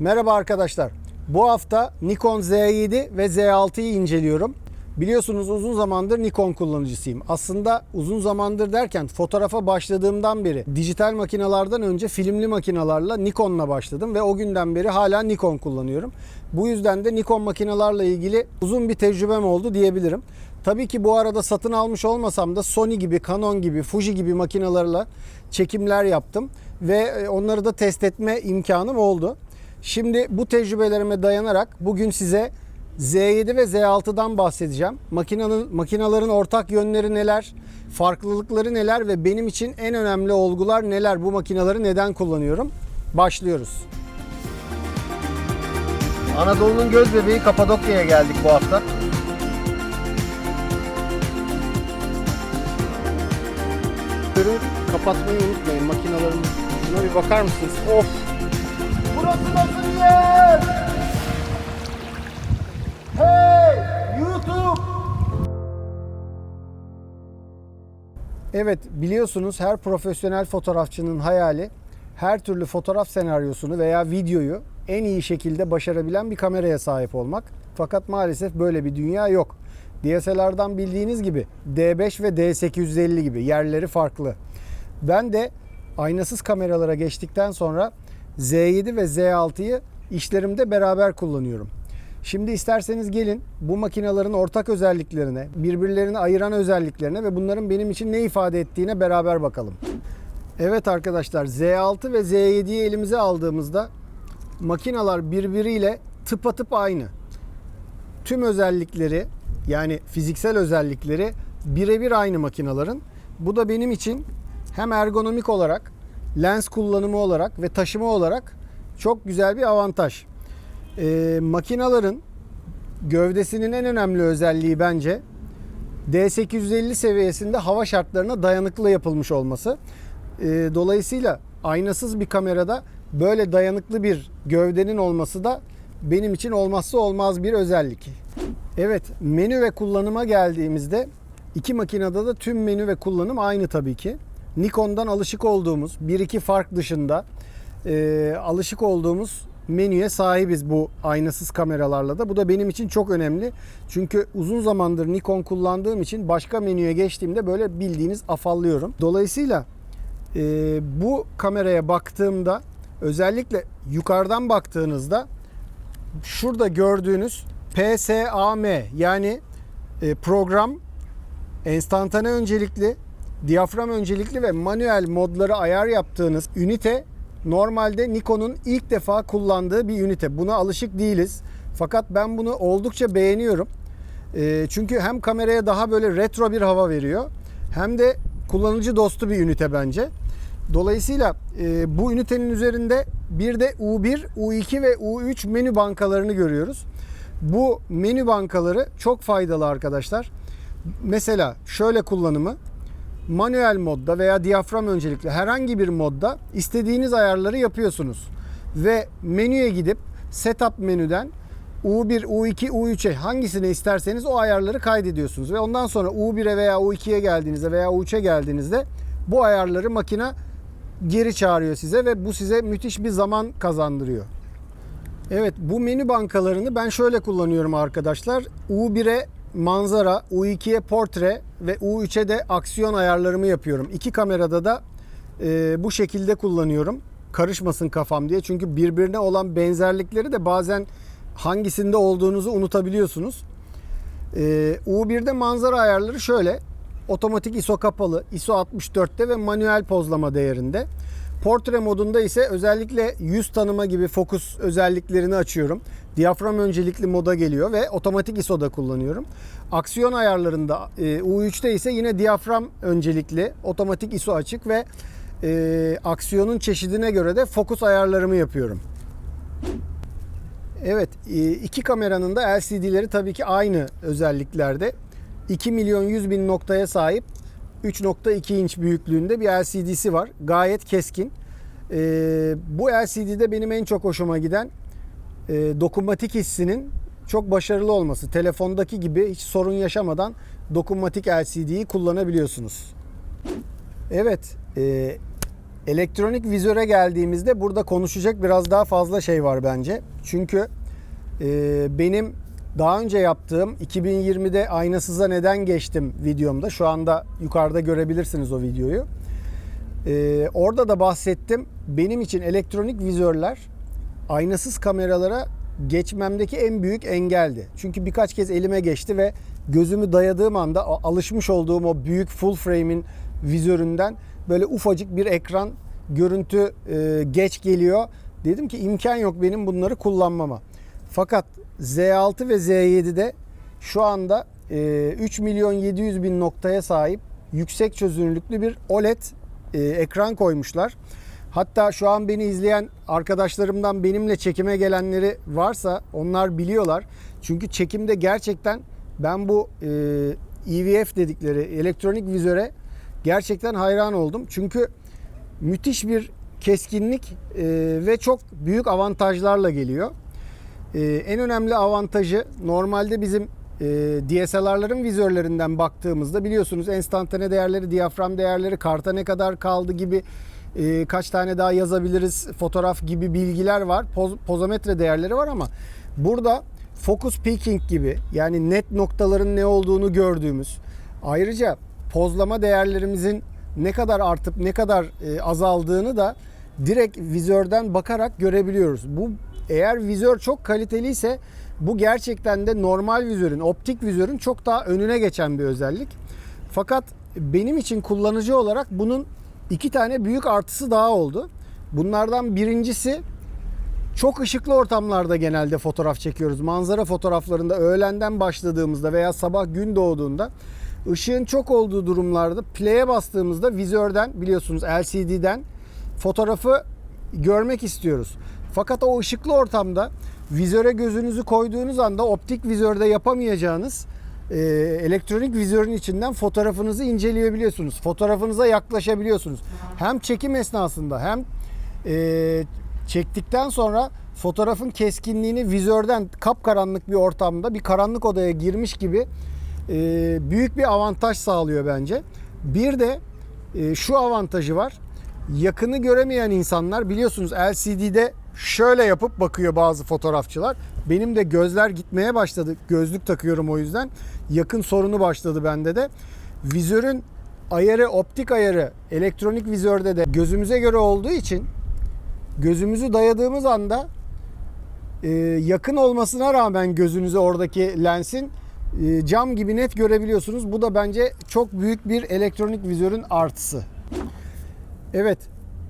Merhaba arkadaşlar. Bu hafta Nikon Z7 ve Z6'yı inceliyorum. Biliyorsunuz uzun zamandır Nikon kullanıcısıyım. Aslında uzun zamandır derken fotoğrafa başladığımdan beri dijital makinalardan önce filmli makinalarla Nikon'la başladım ve o günden beri hala Nikon kullanıyorum. Bu yüzden de Nikon makinalarla ilgili uzun bir tecrübem oldu diyebilirim. Tabii ki bu arada satın almış olmasam da Sony gibi, Canon gibi, Fuji gibi makinalarla çekimler yaptım ve e, onları da test etme imkanım oldu. Şimdi bu tecrübelerime dayanarak bugün size Z7 ve Z6'dan bahsedeceğim. Makinanın, makinaların ortak yönleri neler, farklılıkları neler ve benim için en önemli olgular neler? Bu makinaları neden kullanıyorum? Başlıyoruz. Anadolu'nun göz bebeği Kapadokya'ya geldik bu hafta. Kapatmayı unutmayın makinaların. Şuna bir bakar mısınız? Of! Burası nasıl bir yer? Hey! YouTube! Evet biliyorsunuz her profesyonel fotoğrafçının hayali her türlü fotoğraf senaryosunu veya videoyu en iyi şekilde başarabilen bir kameraya sahip olmak. Fakat maalesef böyle bir dünya yok. DSLR'dan bildiğiniz gibi D5 ve D850 gibi yerleri farklı. Ben de aynasız kameralara geçtikten sonra Z7 ve Z6'yı işlerimde beraber kullanıyorum. Şimdi isterseniz gelin bu makinelerin ortak özelliklerine, birbirlerini ayıran özelliklerine ve bunların benim için ne ifade ettiğine beraber bakalım. Evet arkadaşlar Z6 ve Z7'yi elimize aldığımızda makinalar birbiriyle tıpatıp aynı. Tüm özellikleri yani fiziksel özellikleri birebir aynı makinaların. Bu da benim için hem ergonomik olarak, lens kullanımı olarak ve taşıma olarak çok güzel bir avantaj. Ee, makinaların gövdesinin en önemli özelliği bence D850 seviyesinde hava şartlarına dayanıklı yapılmış olması. Ee, dolayısıyla aynasız bir kamerada böyle dayanıklı bir gövdenin olması da benim için olmazsa olmaz bir özellik. Evet, menü ve kullanıma geldiğimizde iki makinede de tüm menü ve kullanım aynı tabii ki. Nikon'dan alışık olduğumuz bir iki fark dışında e, alışık olduğumuz menüye sahibiz bu aynasız kameralarla da. Bu da benim için çok önemli. Çünkü uzun zamandır Nikon kullandığım için başka menüye geçtiğimde böyle bildiğiniz afallıyorum. Dolayısıyla e, bu kameraya baktığımda özellikle yukarıdan baktığınızda şurada gördüğünüz PSAM yani e, program enstantane öncelikli, diyafram öncelikli ve manuel modları ayar yaptığınız ünite normalde Nikon'un ilk defa kullandığı bir ünite. Buna alışık değiliz. Fakat ben bunu oldukça beğeniyorum. E, çünkü hem kameraya daha böyle retro bir hava veriyor hem de kullanıcı dostu bir ünite bence. Dolayısıyla e, bu ünitenin üzerinde bir de U1, U2 ve U3 menü bankalarını görüyoruz. Bu menü bankaları çok faydalı arkadaşlar. Mesela şöyle kullanımı manuel modda veya diyafram öncelikli herhangi bir modda istediğiniz ayarları yapıyorsunuz. Ve menüye gidip setup menüden U1, U2, U3'e hangisini isterseniz o ayarları kaydediyorsunuz. Ve ondan sonra U1'e veya U2'ye geldiğinizde veya U3'e geldiğinizde bu ayarları makine geri çağırıyor size ve bu size müthiş bir zaman kazandırıyor. Evet bu menü bankalarını ben şöyle kullanıyorum arkadaşlar. U1'e manzara, U2'ye portre ve U3'e de aksiyon ayarlarımı yapıyorum. İki kamerada da e, bu şekilde kullanıyorum. Karışmasın kafam diye. Çünkü birbirine olan benzerlikleri de bazen hangisinde olduğunuzu unutabiliyorsunuz. E, U1'de manzara ayarları şöyle. Otomatik ISO kapalı, ISO 64'te ve manuel pozlama değerinde. Portre modunda ise özellikle yüz tanıma gibi fokus özelliklerini açıyorum. Diyafram öncelikli moda geliyor ve otomatik ISO'da kullanıyorum. Aksiyon ayarlarında e, U3'te ise yine diyafram öncelikli, otomatik ISO açık ve e, aksiyonun çeşidine göre de fokus ayarlarımı yapıyorum. Evet, e, iki kameranın da LCD'leri tabii ki aynı özelliklerde. 2 milyon 100 bin noktaya sahip 3.2 inç büyüklüğünde bir LCD'si var. Gayet keskin. Ee, bu LCD'de benim en çok hoşuma giden e, dokunmatik hissinin çok başarılı olması. Telefondaki gibi hiç sorun yaşamadan dokunmatik LCD'yi kullanabiliyorsunuz. Evet, e, Elektronik vizöre geldiğimizde burada konuşacak biraz daha fazla şey var bence. Çünkü e, benim daha önce yaptığım 2020'de aynasıza neden geçtim videomda. Şu anda yukarıda görebilirsiniz o videoyu. E, orada da bahsettim. Benim için elektronik vizörler aynasız kameralara geçmemdeki en büyük engeldi. Çünkü birkaç kez elime geçti ve gözümü dayadığım anda alışmış olduğum o büyük full frame'in vizöründen böyle ufacık bir ekran görüntü e, geç geliyor. Dedim ki imkan yok benim bunları kullanmama. Fakat Z6 ve Z7'de şu anda e, 3 milyon 700 bin noktaya sahip yüksek çözünürlüklü bir OLED e, ekran koymuşlar. Hatta şu an beni izleyen arkadaşlarımdan benimle çekime gelenleri varsa onlar biliyorlar. Çünkü çekimde gerçekten ben bu e, EVF dedikleri elektronik vizöre gerçekten hayran oldum. Çünkü müthiş bir keskinlik e, ve çok büyük avantajlarla geliyor. E, en önemli avantajı normalde bizim e, DSLR'ların vizörlerinden baktığımızda biliyorsunuz enstantane değerleri, diyafram değerleri, karta ne kadar kaldı gibi e, kaç tane daha yazabiliriz, fotoğraf gibi bilgiler var. Poz, pozometre değerleri var ama burada focus peaking gibi yani net noktaların ne olduğunu gördüğümüz ayrıca pozlama değerlerimizin ne kadar artıp ne kadar e, azaldığını da direkt vizörden bakarak görebiliyoruz. Bu eğer vizör çok kaliteliyse bu gerçekten de normal vizörün, optik vizörün çok daha önüne geçen bir özellik. Fakat benim için kullanıcı olarak bunun iki tane büyük artısı daha oldu. Bunlardan birincisi çok ışıklı ortamlarda genelde fotoğraf çekiyoruz. Manzara fotoğraflarında öğlenden başladığımızda veya sabah gün doğduğunda ışığın çok olduğu durumlarda play'e bastığımızda vizörden biliyorsunuz LCD'den fotoğrafı görmek istiyoruz. Fakat o ışıklı ortamda vizöre gözünüzü koyduğunuz anda optik vizörde yapamayacağınız e, elektronik vizörün içinden fotoğrafınızı inceleyebiliyorsunuz. Fotoğrafınıza yaklaşabiliyorsunuz. Hem çekim esnasında hem e, çektikten sonra fotoğrafın keskinliğini vizörden kapkaranlık bir ortamda bir karanlık odaya girmiş gibi e, büyük bir avantaj sağlıyor bence. Bir de e, şu avantajı var. Yakını göremeyen insanlar biliyorsunuz LCD'de şöyle yapıp bakıyor bazı fotoğrafçılar. Benim de gözler gitmeye başladı. Gözlük takıyorum o yüzden. Yakın sorunu başladı bende de. Vizörün ayarı, optik ayarı elektronik vizörde de gözümüze göre olduğu için gözümüzü dayadığımız anda e, yakın olmasına rağmen gözünüze oradaki lensin e, cam gibi net görebiliyorsunuz. Bu da bence çok büyük bir elektronik vizörün artısı. Evet,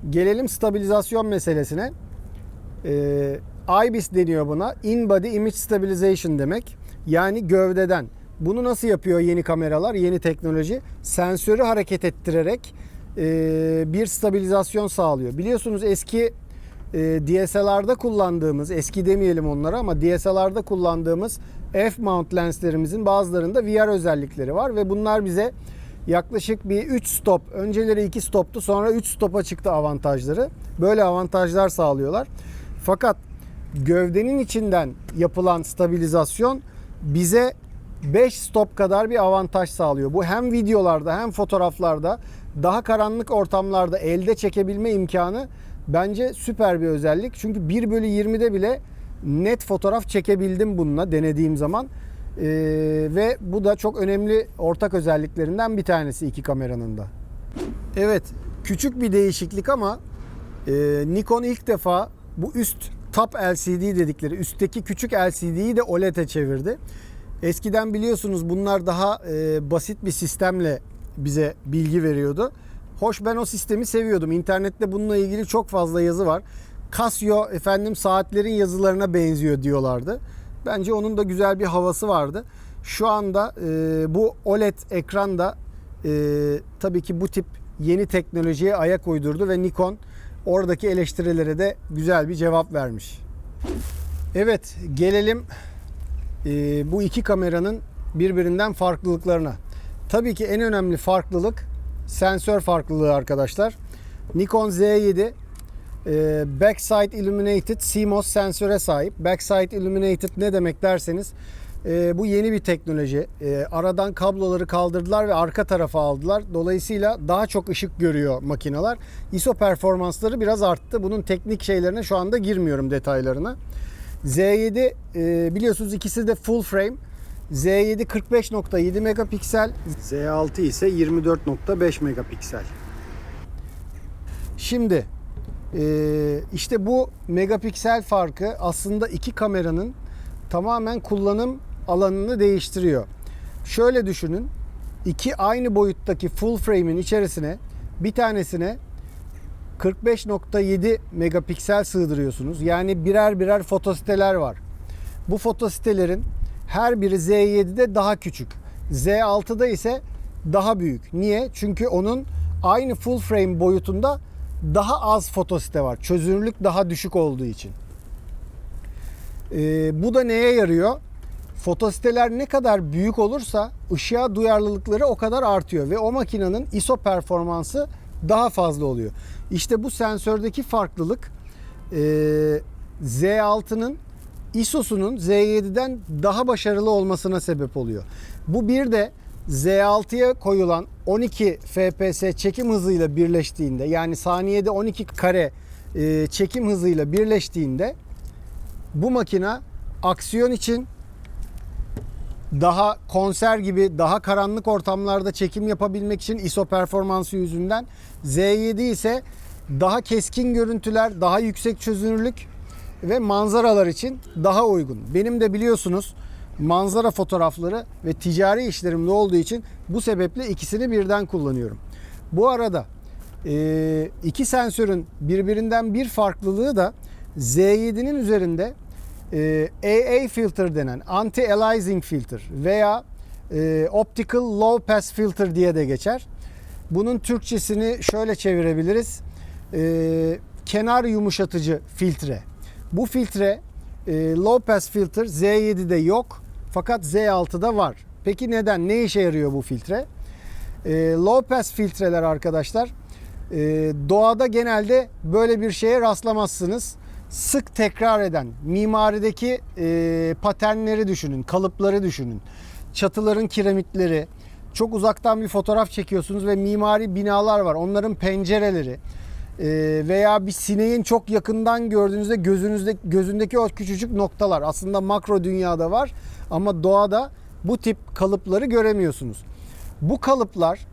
gelelim stabilizasyon meselesine. Ee, IBIS deniyor buna. In Body Image Stabilization demek. Yani gövdeden. Bunu nasıl yapıyor yeni kameralar, yeni teknoloji? Sensörü hareket ettirerek e, bir stabilizasyon sağlıyor. Biliyorsunuz eski e, DSLR'da kullandığımız, eski demeyelim onlara ama DSLR'da kullandığımız F-mount lenslerimizin bazılarında VR özellikleri var ve bunlar bize yaklaşık bir 3 stop, önceleri 2 stoptu sonra 3 stopa çıktı avantajları. Böyle avantajlar sağlıyorlar. Fakat gövdenin içinden yapılan stabilizasyon bize 5 stop kadar bir avantaj sağlıyor. Bu hem videolarda hem fotoğraflarda daha karanlık ortamlarda elde çekebilme imkanı bence süper bir özellik. Çünkü 1 bölü 20'de bile net fotoğraf çekebildim bununla denediğim zaman. Ee, ve bu da çok önemli ortak özelliklerinden bir tanesi iki kameranın da. Evet küçük bir değişiklik ama e, Nikon ilk defa bu üst top LCD dedikleri üstteki küçük LCD'yi de OLED'e çevirdi. Eskiden biliyorsunuz bunlar daha e, basit bir sistemle bize bilgi veriyordu. Hoş ben o sistemi seviyordum. İnternette bununla ilgili çok fazla yazı var. Casio efendim saatlerin yazılarına benziyor diyorlardı. Bence onun da güzel bir havası vardı. Şu anda e, bu OLED ekran da e, tabii ki bu tip yeni teknolojiye ayak uydurdu ve Nikon oradaki eleştirilere de güzel bir cevap vermiş. Evet gelelim e, bu iki kameranın birbirinden farklılıklarına. Tabii ki en önemli farklılık sensör farklılığı arkadaşlar. Nikon Z7 e, backside illuminated CMOS sensöre sahip. Backside illuminated ne demek derseniz e, bu yeni bir teknoloji. E, aradan kabloları kaldırdılar ve arka tarafa aldılar. Dolayısıyla daha çok ışık görüyor makineler. ISO performansları biraz arttı. Bunun teknik şeylerine şu anda girmiyorum detaylarına. Z7 e, biliyorsunuz ikisi de full frame. Z7 45.7 megapiksel, Z6 ise 24.5 megapiksel. Şimdi e, işte bu megapiksel farkı aslında iki kameranın tamamen kullanım alanını değiştiriyor. Şöyle düşünün. iki aynı boyuttaki full frame'in içerisine bir tanesine 45.7 megapiksel sığdırıyorsunuz. Yani birer birer fotositeler var. Bu fotositelerin her biri Z7'de daha küçük. Z6'da ise daha büyük. Niye? Çünkü onun aynı full frame boyutunda daha az fotosite var. Çözünürlük daha düşük olduğu için. Ee, bu da neye yarıyor? Fotositeler ne kadar büyük olursa ışığa duyarlılıkları o kadar artıyor ve o makinenin ISO performansı daha fazla oluyor. İşte bu sensördeki farklılık e, Z6'nın ISO'sunun Z7'den daha başarılı olmasına sebep oluyor. Bu bir de Z6'ya koyulan 12 FPS çekim hızıyla birleştiğinde yani saniyede 12 kare e, çekim hızıyla birleştiğinde bu makina aksiyon için daha konser gibi daha karanlık ortamlarda çekim yapabilmek için ISO performansı yüzünden Z7 ise daha keskin görüntüler, daha yüksek çözünürlük ve manzaralar için daha uygun. Benim de biliyorsunuz manzara fotoğrafları ve ticari işlerimde olduğu için bu sebeple ikisini birden kullanıyorum. Bu arada e, iki sensörün birbirinden bir farklılığı da Z7'nin üzerinde AA filter denen anti-aliasing filter veya e, optical low pass filter diye de geçer. Bunun Türkçesini şöyle çevirebiliriz. E, kenar yumuşatıcı filtre. Bu filtre e, low pass filter Z7'de yok fakat Z6'da var. Peki neden? Ne işe yarıyor bu filtre? E, low pass filtreler arkadaşlar e, doğada genelde böyle bir şeye rastlamazsınız. Sık tekrar eden mimarideki e, paternleri düşünün, kalıpları düşünün. Çatıların kiremitleri, çok uzaktan bir fotoğraf çekiyorsunuz ve mimari binalar var. Onların pencereleri e, veya bir sineğin çok yakından gördüğünüzde gözünüzde gözündeki o küçücük noktalar aslında makro dünyada var ama doğada bu tip kalıpları göremiyorsunuz. Bu kalıplar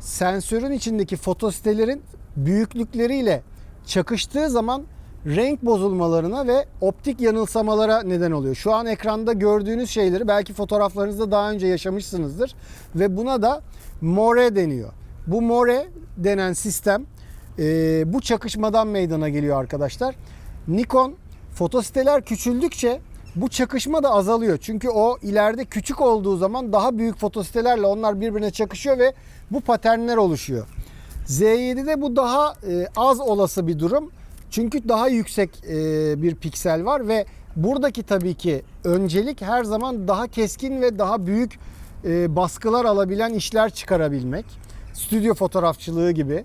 sensörün içindeki fotositelerin büyüklükleriyle çakıştığı zaman renk bozulmalarına ve optik yanılsamalara neden oluyor. Şu an ekranda gördüğünüz şeyleri belki fotoğraflarınızda daha önce yaşamışsınızdır ve buna da more deniyor. Bu more denen sistem e, bu çakışmadan meydana geliyor arkadaşlar. Nikon fotositeler küçüldükçe bu çakışma da azalıyor. Çünkü o ileride küçük olduğu zaman daha büyük fotositelerle onlar birbirine çakışıyor ve bu paternler oluşuyor. Z7'de bu daha e, az olası bir durum. Çünkü daha yüksek e, bir piksel var ve buradaki tabii ki öncelik her zaman daha keskin ve daha büyük e, baskılar alabilen işler çıkarabilmek. Stüdyo fotoğrafçılığı gibi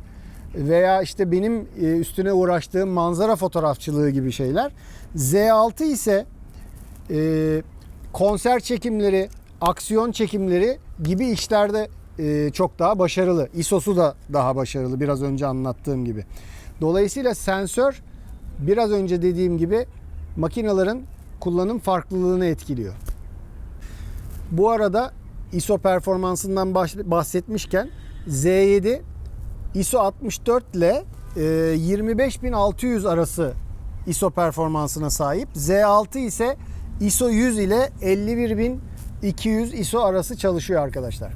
veya işte benim e, üstüne uğraştığım manzara fotoğrafçılığı gibi şeyler. Z6 ise konser çekimleri, aksiyon çekimleri gibi işlerde çok daha başarılı. ISO'su da daha başarılı biraz önce anlattığım gibi. Dolayısıyla sensör biraz önce dediğim gibi makinelerin kullanım farklılığını etkiliyor. Bu arada ISO performansından bahsetmişken Z7 ISO 64 ile 25600 arası ISO performansına sahip. Z6 ise ISO 100 ile 51200 ISO arası çalışıyor arkadaşlar.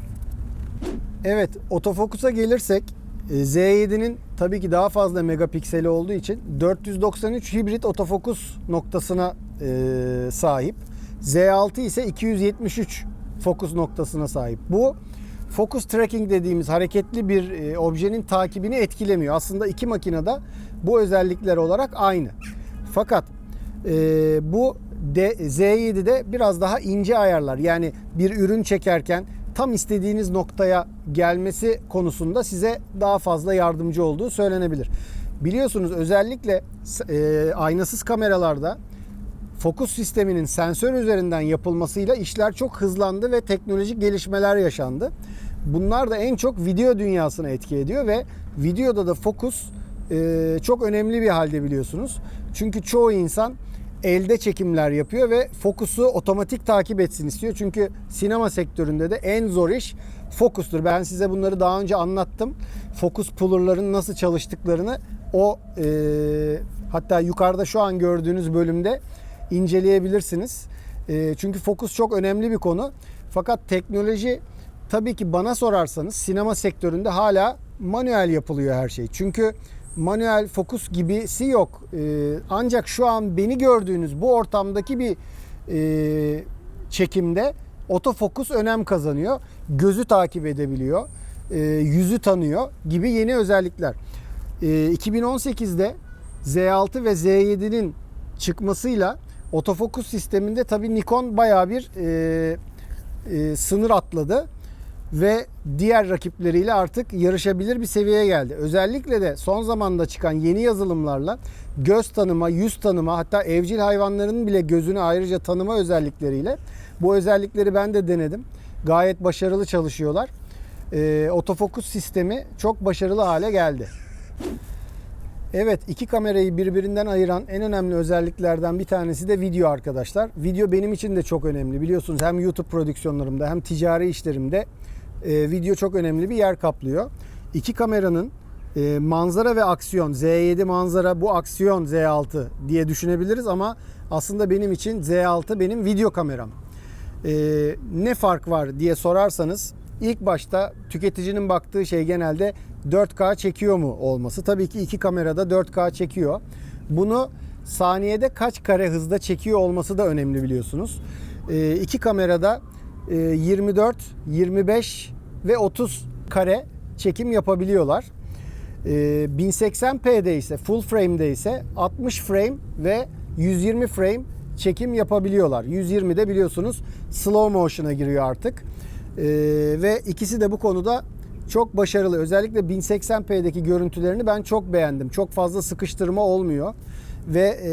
Evet, otofokusa gelirsek e, Z7'nin tabii ki daha fazla megapikseli olduğu için 493 hibrit otofokus noktasına e, sahip. Z6 ise 273 fokus noktasına sahip. Bu focus tracking dediğimiz hareketli bir e, objenin takibini etkilemiyor. Aslında iki makinede bu özellikler olarak aynı. Fakat e, bu de, Z7'de biraz daha ince ayarlar. Yani bir ürün çekerken tam istediğiniz noktaya gelmesi konusunda size daha fazla yardımcı olduğu söylenebilir. Biliyorsunuz özellikle e, aynasız kameralarda fokus sisteminin sensör üzerinden yapılmasıyla işler çok hızlandı ve teknolojik gelişmeler yaşandı. Bunlar da en çok video dünyasına etki ediyor ve videoda da fokus e, çok önemli bir halde biliyorsunuz. Çünkü çoğu insan elde çekimler yapıyor ve fokusu otomatik takip etsin istiyor. Çünkü sinema sektöründe de en zor iş fokustur. Ben size bunları daha önce anlattım. Fokus puller'ların nasıl çalıştıklarını o e, hatta yukarıda şu an gördüğünüz bölümde inceleyebilirsiniz. E, çünkü fokus çok önemli bir konu. Fakat teknoloji tabii ki bana sorarsanız sinema sektöründe hala manuel yapılıyor her şey. Çünkü manuel fokus gibisi yok. E, ancak şu an beni gördüğünüz bu ortamdaki bir e, çekimde otofokus önem kazanıyor. Gözü takip edebiliyor, e, yüzü tanıyor gibi yeni özellikler. E, 2018'de Z6 ve Z7'nin çıkmasıyla otofokus sisteminde tabii Nikon bayağı bir e, e, sınır atladı ve diğer rakipleriyle artık yarışabilir bir seviyeye geldi. Özellikle de son zamanda çıkan yeni yazılımlarla göz tanıma, yüz tanıma hatta evcil hayvanların bile gözünü ayrıca tanıma özellikleriyle bu özellikleri ben de denedim. Gayet başarılı çalışıyorlar. Ee, otofokus sistemi çok başarılı hale geldi. Evet iki kamerayı birbirinden ayıran en önemli özelliklerden bir tanesi de video arkadaşlar. Video benim için de çok önemli. Biliyorsunuz hem YouTube prodüksiyonlarımda hem ticari işlerimde e, video çok önemli bir yer kaplıyor. İki kameranın e, manzara ve aksiyon Z7 manzara bu aksiyon Z6 diye düşünebiliriz ama aslında benim için Z6 benim video kameram. E, ne fark var diye sorarsanız ilk başta tüketicinin baktığı şey genelde 4K çekiyor mu olması. Tabii ki iki kamerada 4K çekiyor. Bunu saniyede kaç kare hızda çekiyor olması da önemli biliyorsunuz. E, iki kamerada 24, 25 ve 30 kare çekim yapabiliyorlar. E, 1080p'de ise full frame'de ise 60 frame ve 120 frame çekim yapabiliyorlar. 120 de biliyorsunuz slow motion'a giriyor artık. E, ve ikisi de bu konuda çok başarılı. Özellikle 1080p'deki görüntülerini ben çok beğendim. Çok fazla sıkıştırma olmuyor ve e,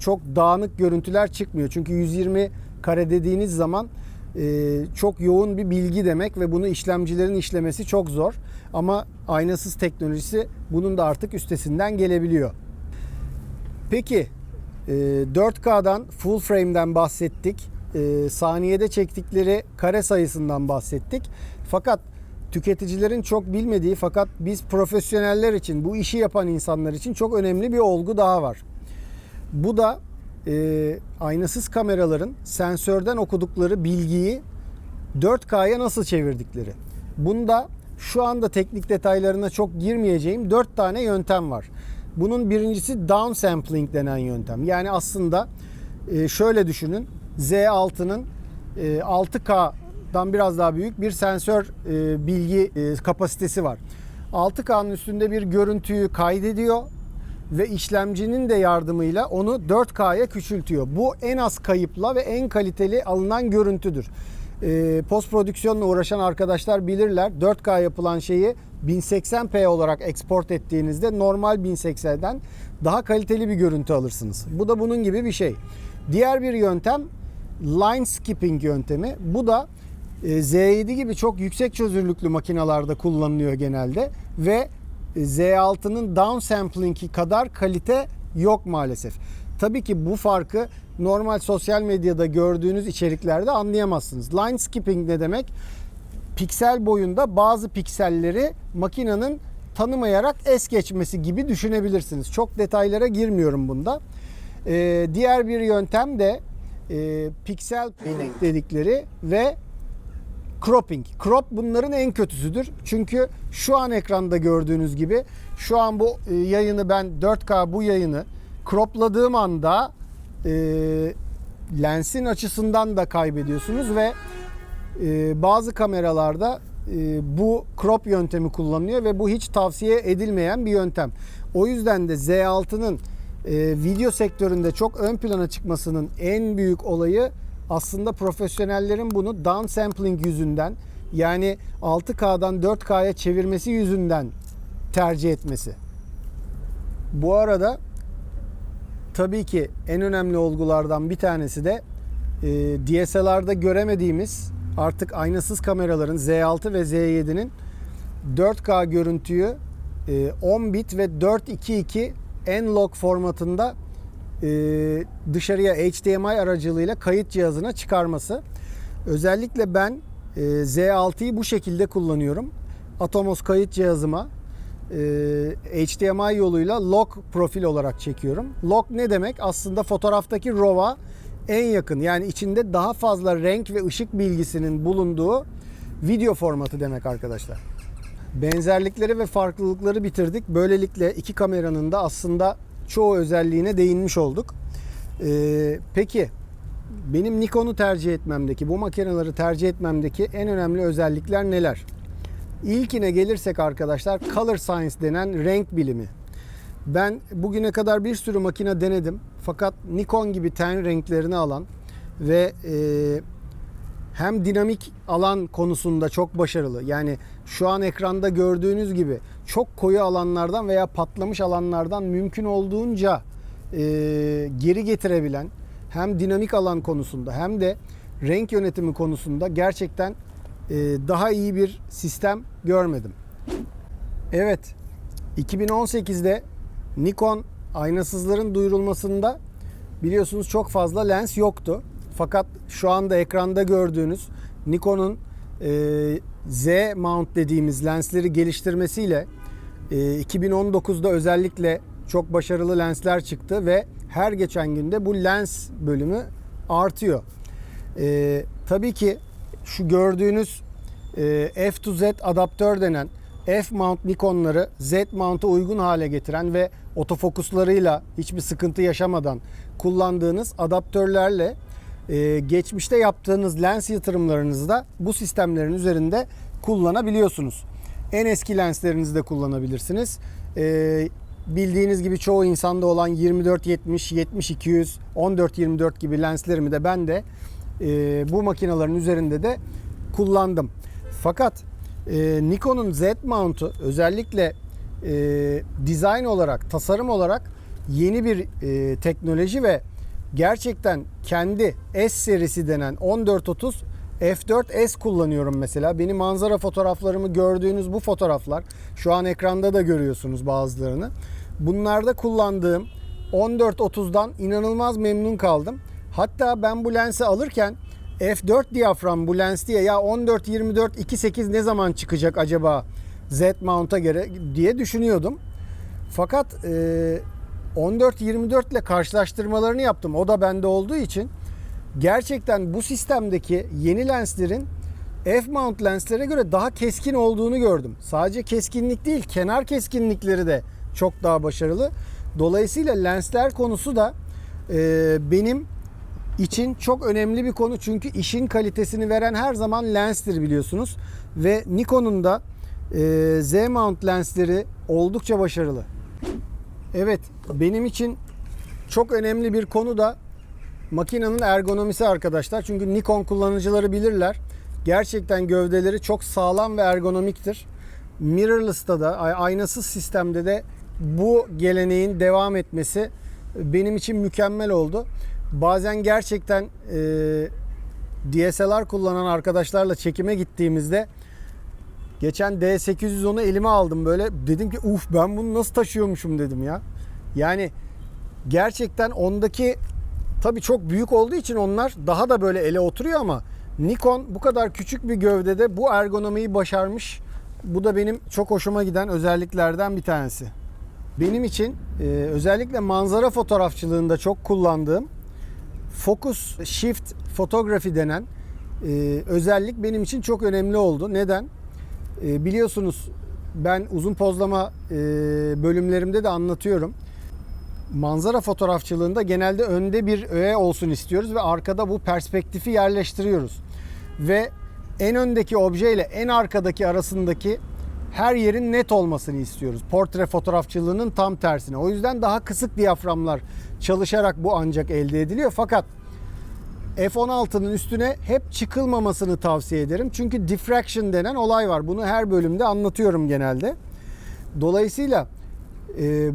çok dağınık görüntüler çıkmıyor. Çünkü 120 kare dediğiniz zaman çok yoğun bir bilgi demek ve bunu işlemcilerin işlemesi çok zor. Ama aynasız teknolojisi bunun da artık üstesinden gelebiliyor. Peki e, 4K'dan full frame'den bahsettik. E, saniyede çektikleri kare sayısından bahsettik. Fakat tüketicilerin çok bilmediği fakat biz profesyoneller için, bu işi yapan insanlar için çok önemli bir olgu daha var. Bu da e, aynasız kameraların sensörden okudukları bilgiyi 4K'ya nasıl çevirdikleri. Bunda şu anda teknik detaylarına çok girmeyeceğim 4 tane yöntem var. Bunun birincisi downsampling denen yöntem. Yani aslında e, şöyle düşünün. Z6'nın e, 6K'dan biraz daha büyük bir sensör e, bilgi e, kapasitesi var. 6K'nın üstünde bir görüntüyü kaydediyor ve işlemcinin de yardımıyla onu 4K'ya küçültüyor. Bu en az kayıpla ve en kaliteli alınan görüntüdür. E, post prodüksiyonla uğraşan arkadaşlar bilirler. 4K yapılan şeyi 1080p olarak export ettiğinizde normal 1080'den daha kaliteli bir görüntü alırsınız. Bu da bunun gibi bir şey. Diğer bir yöntem line skipping yöntemi. Bu da e, Z7 gibi çok yüksek çözünürlüklü makinalarda kullanılıyor genelde ve Z6'nın downsampling'i kadar kalite yok maalesef. Tabii ki bu farkı normal sosyal medyada gördüğünüz içeriklerde anlayamazsınız. Line skipping ne demek? Piksel boyunda bazı pikselleri makinenin tanımayarak es geçmesi gibi düşünebilirsiniz. Çok detaylara girmiyorum bunda. Ee, diğer bir yöntem de e, piksel dedikleri ve cropping. Crop bunların en kötüsüdür. Çünkü şu an ekranda gördüğünüz gibi şu an bu e, yayını ben 4K bu yayını cropladığım anda e, lensin açısından da kaybediyorsunuz ve e, bazı kameralarda e, bu crop yöntemi kullanılıyor ve bu hiç tavsiye edilmeyen bir yöntem. O yüzden de Z6'nın e, video sektöründe çok ön plana çıkmasının en büyük olayı aslında profesyonellerin bunu downsampling yüzünden yani 6K'dan 4K'ya çevirmesi yüzünden tercih etmesi. Bu arada tabii ki en önemli olgulardan bir tanesi de e, DSLR'da göremediğimiz artık aynasız kameraların Z6 ve Z7'nin 4K görüntüyü e, 10 bit ve 422 N-Log formatında dışarıya HDMI aracılığıyla kayıt cihazına çıkarması. Özellikle ben e, Z6'yı bu şekilde kullanıyorum. Atomos kayıt cihazıma e, HDMI yoluyla log profil olarak çekiyorum. Log ne demek? Aslında fotoğraftaki RAW'a en yakın yani içinde daha fazla renk ve ışık bilgisinin bulunduğu video formatı demek arkadaşlar. Benzerlikleri ve farklılıkları bitirdik. Böylelikle iki kameranın da aslında çoğu özelliğine değinmiş olduk. Ee, peki benim Nikon'u tercih etmemdeki, bu makineleri tercih etmemdeki en önemli özellikler neler? İlkine gelirsek arkadaşlar Color Science denen renk bilimi. Ben bugüne kadar bir sürü makine denedim. Fakat Nikon gibi ten renklerini alan ve e, hem dinamik alan konusunda çok başarılı. Yani şu an ekranda gördüğünüz gibi çok koyu alanlardan veya patlamış alanlardan mümkün olduğunca e, geri getirebilen hem dinamik alan konusunda hem de renk yönetimi konusunda gerçekten e, daha iyi bir sistem görmedim. Evet, 2018'de Nikon aynasızların duyurulmasında biliyorsunuz çok fazla lens yoktu. Fakat şu anda ekranda gördüğünüz Nikon'un e, Z mount dediğimiz lensleri geliştirmesiyle 2019'da özellikle çok başarılı lensler çıktı ve her geçen günde bu lens bölümü artıyor. E, tabii ki şu gördüğünüz e, F to Z adaptör denen F mount Nikon'ları Z mount'a uygun hale getiren ve otofokuslarıyla hiçbir sıkıntı yaşamadan kullandığınız adaptörlerle e, geçmişte yaptığınız lens yatırımlarınızı da bu sistemlerin üzerinde kullanabiliyorsunuz. En eski lenslerinizi de kullanabilirsiniz. E, bildiğiniz gibi çoğu insanda olan 24-70, 70-200, 14-24 gibi lenslerimi de ben de e, bu makinelerin üzerinde de kullandım. Fakat e, Nikon'un Z mount'u özellikle e, dizayn olarak, tasarım olarak yeni bir e, teknoloji ve gerçekten kendi S serisi denen 1430 F4S kullanıyorum mesela. Benim manzara fotoğraflarımı gördüğünüz bu fotoğraflar şu an ekranda da görüyorsunuz bazılarını. Bunlarda kullandığım 1430'dan inanılmaz memnun kaldım. Hatta ben bu lensi alırken F4 diyafram bu lens diye ya 14 24 2.8 ne zaman çıkacak acaba Z mount'a göre diye düşünüyordum. Fakat e, 14-24 ile karşılaştırmalarını yaptım. O da bende olduğu için gerçekten bu sistemdeki yeni lenslerin F-mount lenslere göre daha keskin olduğunu gördüm. Sadece keskinlik değil, kenar keskinlikleri de çok daha başarılı. Dolayısıyla lensler konusu da e, benim için çok önemli bir konu. Çünkü işin kalitesini veren her zaman lenstir biliyorsunuz. Ve Nikon'un da e, Z-mount lensleri oldukça başarılı. Evet, benim için çok önemli bir konu da makinenin ergonomisi arkadaşlar. Çünkü Nikon kullanıcıları bilirler. Gerçekten gövdeleri çok sağlam ve ergonomiktir. Mirrorless'ta da aynasız sistemde de bu geleneğin devam etmesi benim için mükemmel oldu. Bazen gerçekten e, DSLR kullanan arkadaşlarla çekime gittiğimizde Geçen D810'u elime aldım böyle. Dedim ki uf ben bunu nasıl taşıyormuşum dedim ya. Yani gerçekten ondaki tabii çok büyük olduğu için onlar daha da böyle ele oturuyor ama Nikon bu kadar küçük bir gövdede bu ergonomiyi başarmış. Bu da benim çok hoşuma giden özelliklerden bir tanesi. Benim için e, özellikle manzara fotoğrafçılığında çok kullandığım Focus Shift Photography denen e, özellik benim için çok önemli oldu. Neden? E, biliyorsunuz ben uzun pozlama e, bölümlerimde de anlatıyorum. Manzara fotoğrafçılığında genelde önde bir öğe olsun istiyoruz ve arkada bu perspektifi yerleştiriyoruz. Ve en öndeki obje ile en arkadaki arasındaki her yerin net olmasını istiyoruz. Portre fotoğrafçılığının tam tersine. O yüzden daha kısık diyaframlar çalışarak bu ancak elde ediliyor. Fakat F-16'nın üstüne hep çıkılmamasını tavsiye ederim. Çünkü diffraction denen olay var. Bunu her bölümde anlatıyorum genelde. Dolayısıyla e,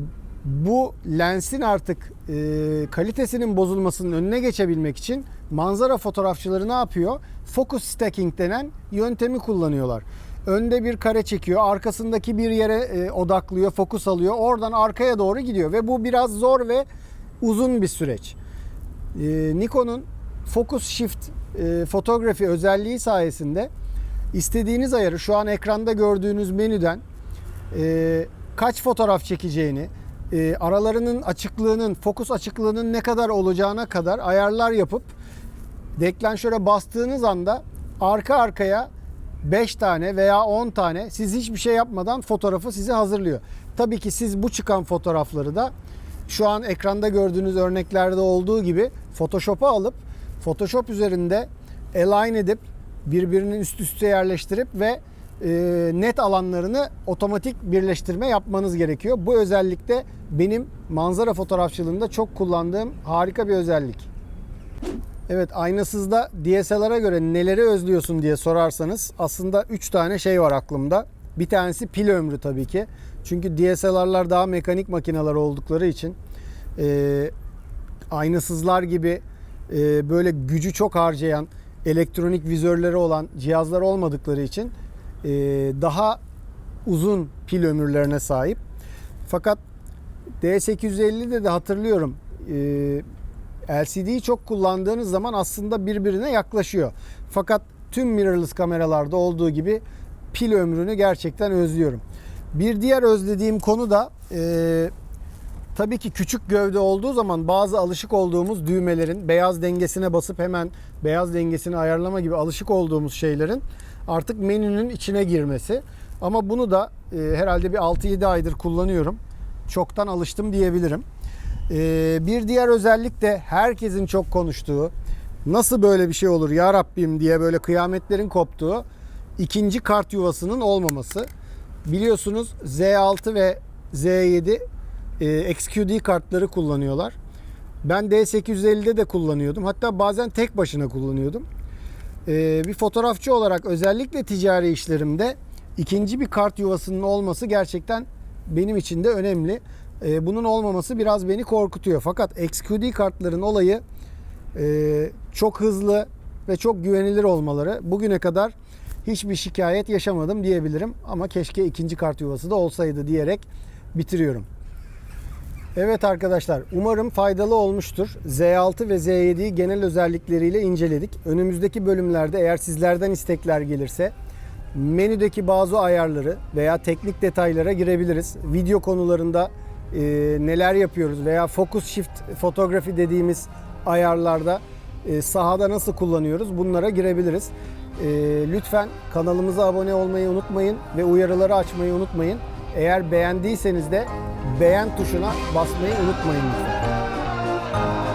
Bu lensin artık e, kalitesinin bozulmasının önüne geçebilmek için manzara fotoğrafçıları ne yapıyor? Focus stacking denen yöntemi kullanıyorlar. Önde bir kare çekiyor, arkasındaki bir yere e, odaklıyor, fokus alıyor. Oradan arkaya doğru gidiyor ve bu biraz zor ve uzun bir süreç. E, Nikon'un Focus Shift e, fotoğrafi özelliği sayesinde istediğiniz ayarı şu an ekranda gördüğünüz menüden e, kaç fotoğraf çekeceğini, e, aralarının açıklığının, fokus açıklığının ne kadar olacağına kadar ayarlar yapıp deklanşöre bastığınız anda arka arkaya 5 tane veya 10 tane siz hiçbir şey yapmadan fotoğrafı size hazırlıyor. Tabii ki siz bu çıkan fotoğrafları da şu an ekranda gördüğünüz örneklerde olduğu gibi Photoshop'a alıp Photoshop üzerinde align edip birbirinin üst üste yerleştirip ve e, net alanlarını otomatik birleştirme yapmanız gerekiyor. Bu özellik de benim manzara fotoğrafçılığında çok kullandığım harika bir özellik. Evet aynasızda DSLR'a göre neleri özlüyorsun diye sorarsanız aslında 3 tane şey var aklımda. Bir tanesi pil ömrü tabii ki. Çünkü DSLR'lar daha mekanik makineler oldukları için e, aynasızlar gibi e, böyle gücü çok harcayan elektronik vizörleri olan cihazlar olmadıkları için e, daha uzun pil ömürlerine sahip. Fakat D850'de de hatırlıyorum e, LCD'yi çok kullandığınız zaman aslında birbirine yaklaşıyor. Fakat tüm mirrorless kameralarda olduğu gibi pil ömrünü gerçekten özlüyorum. Bir diğer özlediğim konu da e, tabii ki küçük gövde olduğu zaman bazı alışık olduğumuz düğmelerin beyaz dengesine basıp hemen beyaz dengesini ayarlama gibi alışık olduğumuz şeylerin artık menünün içine girmesi. Ama bunu da e, herhalde bir 6-7 aydır kullanıyorum. Çoktan alıştım diyebilirim. E, bir diğer özellik de herkesin çok konuştuğu nasıl böyle bir şey olur ya Rabbim diye böyle kıyametlerin koptuğu ikinci kart yuvasının olmaması. Biliyorsunuz Z6 ve Z7 e, XQD kartları kullanıyorlar. Ben D850'de de kullanıyordum. Hatta bazen tek başına kullanıyordum. E, bir fotoğrafçı olarak özellikle ticari işlerimde ikinci bir kart yuvasının olması gerçekten benim için de önemli. E, bunun olmaması biraz beni korkutuyor. Fakat XQD kartların olayı e, çok hızlı ve çok güvenilir olmaları. Bugüne kadar hiçbir şikayet yaşamadım diyebilirim. Ama keşke ikinci kart yuvası da olsaydı diyerek bitiriyorum. Evet arkadaşlar umarım faydalı olmuştur. Z6 ve Z7'yi genel özellikleriyle inceledik. Önümüzdeki bölümlerde eğer sizlerden istekler gelirse menüdeki bazı ayarları veya teknik detaylara girebiliriz. Video konularında e, neler yapıyoruz veya focus shift fotoğrafi dediğimiz ayarlarda e, sahada nasıl kullanıyoruz bunlara girebiliriz. E, lütfen kanalımıza abone olmayı unutmayın ve uyarıları açmayı unutmayın. Eğer beğendiyseniz de beğen tuşuna basmayı unutmayın lütfen.